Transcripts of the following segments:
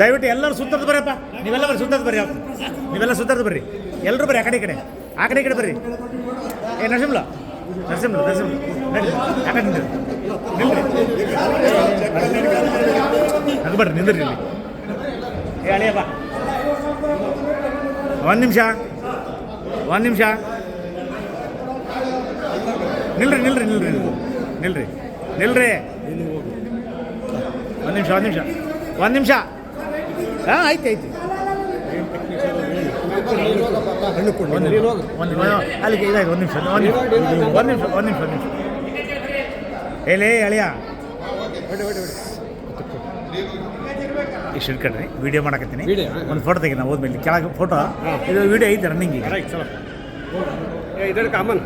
ದಯವಿಟ್ಟು ಎಲ್ಲರೂ ಸುತ್ತದ ಬರ್ರಪ್ಪ ನೀವೆಲ್ಲ ಬರ್ರಿ ಸುತ್ತದ ಬರ್ರಿ ನೀವೆಲ್ಲ ಸುತ್ತದ ಬರ್ರಿ. ಎಲ್ಲರೂ ಬರ್ರಿ ಆ ಕಡೆ ಈ ಕಡೆ. ಆ ಕಡೆ ಈ ಕಡೆ ಬರ್ರಿ. ಏ ನಿಂದ್ರಿ ನಿಲ್ರಿ. ಹಂಗೆ ಬರ್ರಿ, ನಿಂದ್ರಿ ಇಲ್ಲಿ. ಏ, ಅಳಿಯಪ್ಪ. ಒಂದು ನಿಮಿಷ. ಒಂದು ನಿಮಿಷ. ನಿಲ್ರಿ ನಿಲ್ರಿ. ನಿಲ್ರಿ. ನಿಲ್ರಿ. ನಿಲ್ರಿ. ಒಂದು ನಿಮಿಷ ಒಂದು ನಿಮಿಷ. ಒಂದು ನಿಮಿಷ. ಹಾಂ ಆಯ್ತು ಐತಿ ಒಂದು ನಿಮಿಷ ಒಂದು ನಿಮಿಷ ಅಲ್ಲಿಗೆ ಇದಾಯ್ತು ಒಂದು ನಿಮಿಷ ಒಂದು ನಿಮಿಷ ಒಂದು ನಿಮಿಷ ಒಂದು ನಿಮಿಷ ಒಂದು ನಿಮಿಷ ಹೇಳೇ ಅಳಿಯ ಇಷ್ಟು ಇಟ್ಕೊಂಡ್ರಿ ವಿಡಿಯೋ ಮಾಡಕತ್ತೀನಿ? ಒಂದು ಫೋಟೋ ತೆಗಿ ನಾವು ಹೋದ್ಮೇಲೆ ಕೆಳಗೆ ಫೋಟೋ ಇದು ವಿಡಿಯೋ ಐತೆ ರನ್ನಿಂಗ್ ಕಾಮನ್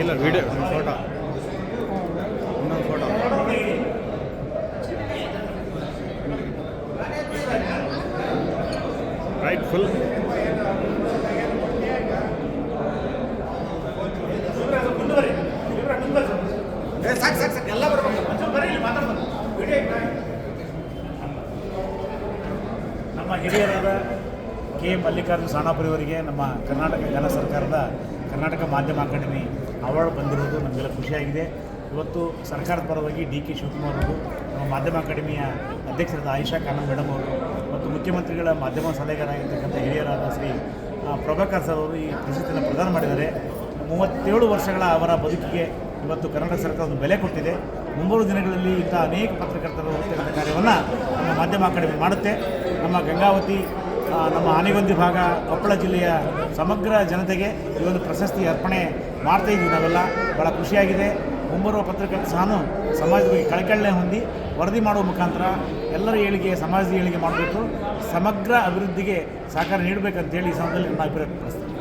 ಇಲ್ಲ ವಿಡಿಯೋ ಫೋಟೋ ಫುಲ್ ನಮ್ಮ ಹಿರಿಯರಾದ ಕೆ ಮಲ್ಲಿಕಾರ್ಜುನ ಸಾಣಾಪುರಿಯವರಿಗೆ ನಮ್ಮ ಕರ್ನಾಟಕ ಜನ ಸರ್ಕಾರದ ಕರ್ನಾಟಕ ಮಾಧ್ಯಮ ಅಕಾಡೆಮಿ ಅವಾರ್ಡ್ ಬಂದಿರೋದು ನಮಗೆಲ್ಲ ಖುಷಿಯಾಗಿದೆ. ಇವತ್ತು ಸರ್ಕಾರದ ಪರವಾಗಿ ಡಿ ಕೆ ಶಿವಕುಮಾರ್ ಅವರು ನಮ್ಮ ಮಾಧ್ಯಮ ಅಕಾಡೆಮಿಯ ಅಧ್ಯಕ್ಷರಾದ ಆಯಿಷಾ ಖಾನಂ ಮೇಡಮ್ ಅವರು ಮತ್ತು ಮುಖ್ಯಮಂತ್ರಿಗಳ ಮಾಧ್ಯಮ ಸಲಹೆಗಾರಾಗಿರ್ತಕ್ಕಂಥ ಹಿರಿಯರಾದ ಶ್ರೀ ಪ್ರಭಾಕರ್ ಸರ್ ಅವರು ಈ ಪ್ರಶಸ್ತಿಯನ್ನು ಪ್ರದಾನ ಮಾಡಿದ್ದಾರೆ. ಮೂವತ್ತೇಳು ವರ್ಷಗಳ ಅವರ ಬದುಕಿಗೆ ಇವತ್ತು ಕರ್ನಾಟಕ ಸರ್ಕಾರ ಒಂದು ಬೆಲೆ ಕೊಟ್ಟಿದೆ. ಮುಂಬರುವ ದಿನಗಳಲ್ಲಿ ಇಂಥ ಅನೇಕ ಪತ್ರಕರ್ತರು ಕಾರ್ಯವನ್ನು ನಮ್ಮ ಮಾಧ್ಯಮ ಅಕಾಡೆಮಿ ಮಾಡುತ್ತೆ. ನಮ್ಮ ಗಂಗಾವತಿ ನಮ್ಮ ಆನೆಗೊಂದಿ ಭಾಗ, ಕೊಪ್ಪಳ ಜಿಲ್ಲೆಯ ಸಮಗ್ರ ಜನತೆಗೆ ಈ ಒಂದು ಪ್ರಶಸ್ತಿ ಅರ್ಪಣೆ ಮಾಡ್ತಾ ಇದ್ದೀವಿ ನಾವೆಲ್ಲ. ಭಾಳ ಖುಷಿಯಾಗಿದೆ. ಮುಂಬರುವ ಪತ್ರಕರ್ತ ಸಹ ಸಮಾಜದ ಬಗ್ಗೆ ಕಳಕಳನೆ ಹೊಂದಿ ವರದಿ ಮಾಡುವ ಮುಖಾಂತರ ಎಲ್ಲರ ಏಳಿಗೆ ಸಮಾಜದ ಏಳಿಗೆ ಮಾಡಬೇಕು. ಸಮಗ್ರ ಅಭಿವೃದ್ಧಿಗೆ ಸಹಕಾರ ನೀಡಬೇಕಂತೇಳಿ ಈ ಸಮಯದಲ್ಲಿ ನನ್ನ ಅಭಿಪ್ರಾಯ ವ್ಯಕ್ತಪಡಿಸ್ತೀನಿ.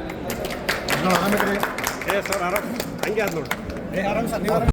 ಏ ಸರ್ ಆರಾಮ್ ಹಂಗೆ ಆದ ನೋಡಿ.